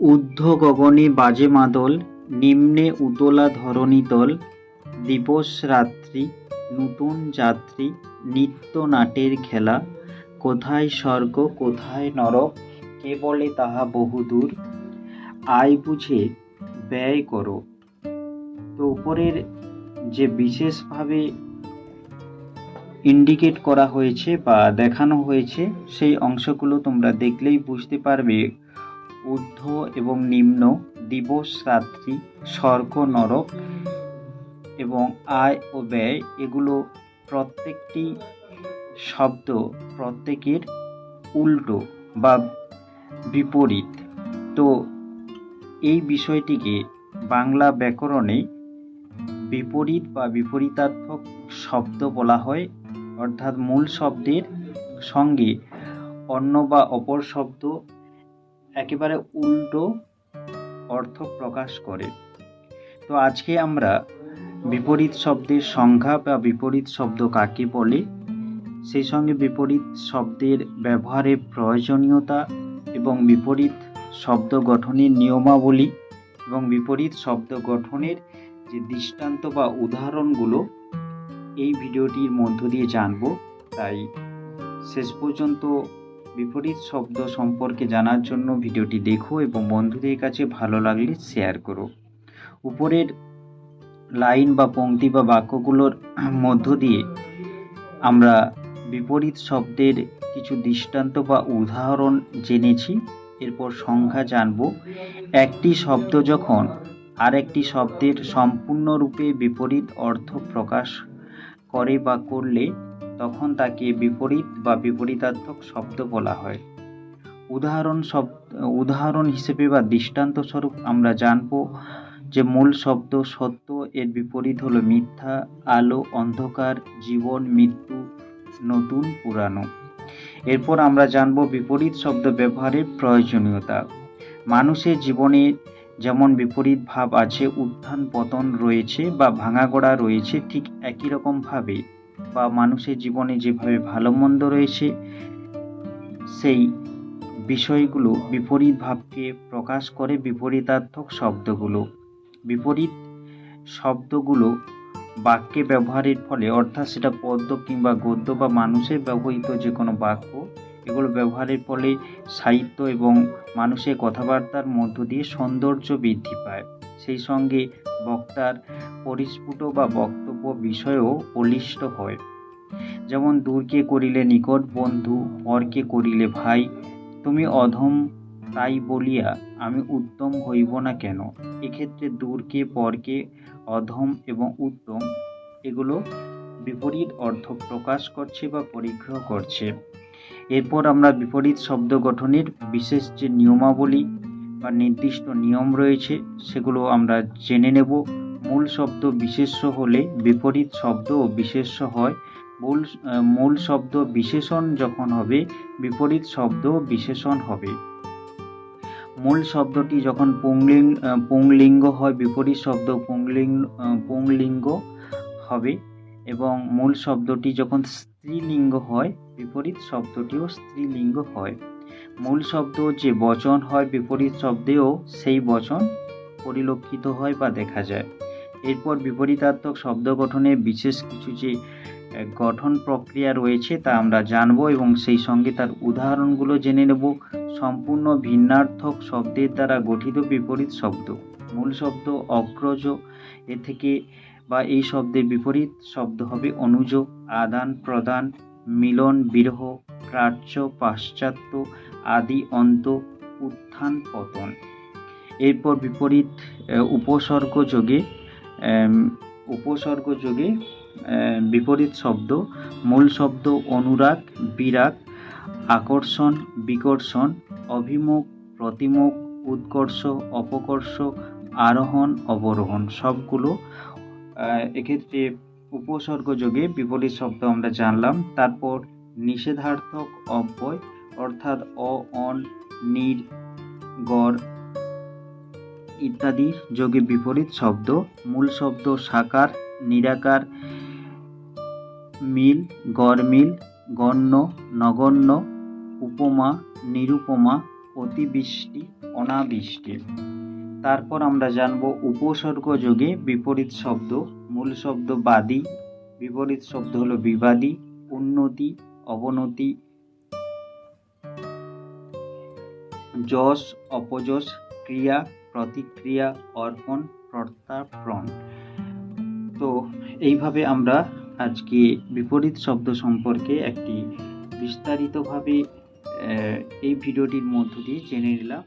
ঊর্ধ্ব গগনে বাজে মাদল, নিম্নে উতলা ধরণীতল দিবস রাত্রি, নূতন যাত্রী, নিত্য নাটের খেলা, কোথায় স্বর্গ, কোথায় নরক, কে বলে তাহা বহুদূর? আয় বুঝে, ব্যয় করো। তো উপরের যে বিশেষভাবে ইন্ডিকেট করা হয়েছে বা দেখানো হয়েছে, সেই অংশগুলো তোমরা দেখলেই বুঝতে পারবে ঊর্ধ্ব এবং নিম্ন দিবস রাত্রি স্বর্গ নরক এবং আয় ও ব্যয় এগুলো প্রত্যেকটি শব্দ প্রত্যেকের উল্টো বা বিপরীত। তো এই বিষয়টিকে বাংলা ব্যাকরণে বিপরীত বা বিপরীতার্থক শব্দ বলা হয়, অর্থাৎ মূল শব্দের সঙ্গে অন্য বা অপর শব্দ একেবারে উল্টো অর্থ প্রকাশ করে। তো আজকে আমরা বিপরীত শব্দের সংজ্ঞা বা বিপরীত শব্দ কাকে বলে, সেই সঙ্গে বিপরীত শব্দের ব্যবহারের প্রয়োজনীয়তা এবং বিপরীত শব্দ গঠনের নিয়মাবলী এবং বিপরীত শব্দ গঠনের যে দৃষ্টান্ত বা উদাহরণগুলো, এই ভিডিওটির মধ্য দিয়ে জানব। তাই শেষ পর্যন্ত বিপরীত শব্দ সম্পর্কে জানার জন্য ভিডিওটি দেখো এবং বন্ধুদের কাছে ভালো লাগলে শেয়ার করো। উপরের লাইন বা পংক্তি বা বাক্যগুলোর মধ্য দিয়ে আমরা বিপরীত শব্দের কিছু দৃষ্টান্ত বা উদাহরণ জেনেছি, এরপর সংখ্যা জানব। একটি শব্দ যখন আরেকটি শব্দের সম্পূর্ণরূপে বিপরীত অর্থ প্রকাশ করে বা করলে তখন তাকে বিপরীত বা বিপরীতার্থক শব্দ বলা হয়। উদাহরণ শব্দ উদাহরণ হিসেবে বা দৃষ্টান্ত স্বরূপ আমরা জানব যে মূল শব্দ সত্য, এর বিপরীত হলো মিথ্যা, আলো, অন্ধকার, জীবন, মৃত্যু, নতুন, পুরানো। এরপর আমরা জানব বিপরীত শব্দ ব্যবহারের প্রয়োজনীয়তা। মানুষের জীবনে যেমন বিপরীত ভাব আছে উত্থান পতন রয়েছে বা ভাঙাগড়া রয়েছে, ঠিক একই রকমভাবে বা মানুষের জীবনে যেভাবে ভালো মন্দ রয়েছে, সেই বিষয়গুলো বিপরীত ভাবকে প্রকাশ করে বিপরীতার্থক শব্দগুলো। বিপরীত শব্দগুলো বাক্যে ব্যবহারের ফলে, অর্থাৎ সেটা পদ্য কিংবা গদ্য বা মানুষের ব্যবহৃত যে কোনো বাক্য, এগুলো ব্যবহারের ফলে সাহিত্য এবং মানুষের কথাবার্তার মধ্য দিয়ে সৌন্দর্য বৃদ্ধি পায়। সেই সঙ্গে বক্তার পরিস্ফুট বা বক্তব্য বিষয়েও বলিষ্ঠ হয়। যেমন, দূরকে করিলে নিকট বন্ধু, পরকে করিলে ভাই, তুমি অধম তাই বলিয়া আমি উত্তম হইব না কেন? এক্ষেত্রে দূরকে, পরকে, অধম এবং উত্তম, এগুলো বিপরীত অর্থ প্রকাশ করছে বা পরিগ্রহ করছে। এরপর আমরা বিপরীত শব্দ গঠনের বিশেষ যে নিয়মাবলী বা নির্দিষ্ট নিয়ম রয়েছে, সেগুলো আমরা জেনে নেব। মূল শব্দ বিশেষ্য হলে বিপরীত শব্দ ও বিশেষ্য হয়। মূল মূল শব্দ বিশেষণ যখন হবে, বিপরীত শব্দ বিশেষণ হবে। মূল শব্দটি যখন পুংলিং পুংলিঙ্গ হয়, বিপরীত শব্দ পুংলিং পুংলিঙ্গ হবে এবং মূল শব্দটি যখন স্ত্রীলিঙ্গ হয়, বিপরীত শব্দটিও স্ত্রীলিঙ্গ হয়। মূল শব্দ যে বচন হয় বিপরীত শব্দেও সেই বচন পরিলক্ষিত হয় বা দেখা যায়। এরপর বিপরীতার্থক শব্দ গঠনে বিশেষ কিছু যে গঠন প্রক্রিয়া রয়েছে তা আমরা জানব এবং সেই সঙ্গে তার উদাহরণগুলো জেনে নেব। সম্পূর্ণ ভিন্নার্থক শব্দের দ্বারা গঠিত বিপরীত শব্দ। মূল শব্দ অগ্রজ, এ থেকে বা এই শব্দের বিপরীত শব্দ হবে অনুজ আদান প্রদান মিলন, বিরহ, প্রাচ্য, পাশ্চাত্য আদি অন্ত উত্থান পতন। এরপর বিপরীত উপসর্গ যোগে উপসর্গ যোগে বিপরীত শব্দ, মূল শব্দ অনুরাগ, বিরাগ, আকর্ষণ, বিকর্ষণ, অভিমুখ, প্রতিমুখ, উৎকর্ষ, অপকর্ষ, আরোহণ, অবরোহণ সবগুলো এক্ষেত্রে উপসর্গ যোগে বিপরীত শব্দ আমরা জানলাম। তারপর নিষেধার্থক অব্যয় অর্থাৎ অ, অন, নির, গড় ইত্যাদি যোগে বিপরীত শব্দ। মূল শব্দ সাকার, নিরাকার, মিল গড়মিল গণ্য, নগণ্য, উপমা, নিরুপমা, অতিবৃষ্টি, অনাবৃষ্টি। তারপর আমরা জানব উপসর্গ যোগে বিপরীত শব্দ। মূল শব্দ বাদী, বিপরীত শব্দ হলো বিবাদী, উন্নতি, অবনতি যশ, অপযশ, ক্রিয়া, প্রতিক্রিয়া, অর্পণ প্রত্যাপন তো এইভাবে আমরা আজকে বিপরীত শব্দ সম্পর্কে একটি বিস্তারিতভাবে এই ভিডিওটির মধ্য দিয়ে জেনে নিলাম।